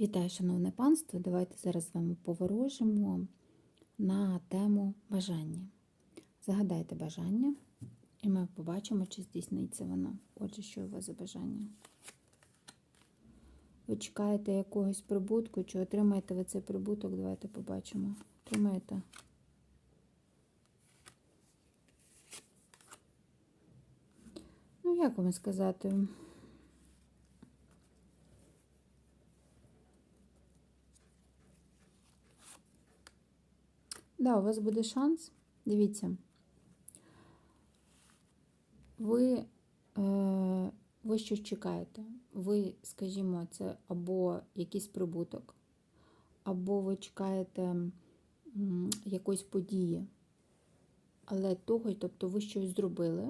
Вітаю, шановне панство! Давайте зараз з вами поворожимо на тему бажання. Загадайте бажання, і ми побачимо, чи здійсниться воно. Отже, що у вас за бажання? Ви чекаєте якогось прибутку, чи отримаєте ви цей прибуток? Давайте побачимо. Отримаєте? Ну, як вам сказати? Да, у вас буде шанс. Дивіться. Ви, е, ви щось чекаєте. Ви, скажімо, це або якийсь прибуток, або ви чекаєте якоїсь події. Але того, тобто ви щось зробили,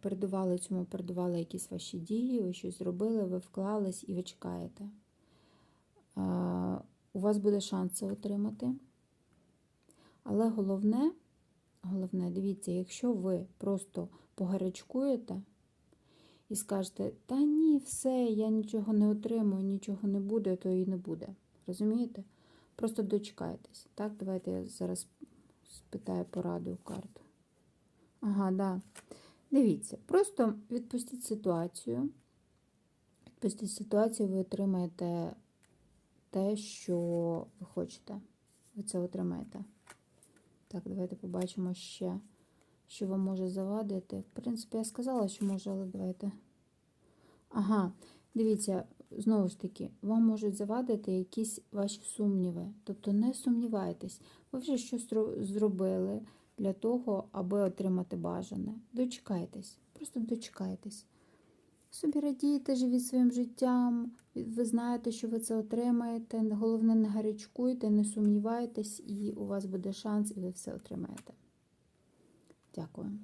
передували цьому, передували якісь ваші дії, ви щось зробили, ви вклались і ви чекаєте. У вас буде шанс це отримати. Але головне, головне, дивіться, якщо ви просто погарячкуєте і скажете, та ні, все, я нічого не отримую, нічого не буде, то і не буде. Розумієте? Просто дочекайтесь. Так, давайте я зараз спитаю пораду у карту. Ага, да. Дивіться, просто відпустіть ситуацію. Відпустіть ситуацію, ви отримаєте те, що ви хочете. Ви це отримаєте. Так, давайте побачимо ще, що вам може завадити. В принципі, я сказала, що може, але давайте. Ага, дивіться, знову ж таки, вам можуть завадити якісь ваші сумніви. Тобто не сумнівайтесь, ви вже щось зробили для того, аби отримати бажане. Дочекайтесь, просто дочекайтесь. Собі радійте, живіть своїм життям, ви знаєте, що ви це отримаєте. Головне, не гарячкуйте, не сумнівайтесь, і у вас буде шанс, і ви все отримаєте. Дякую.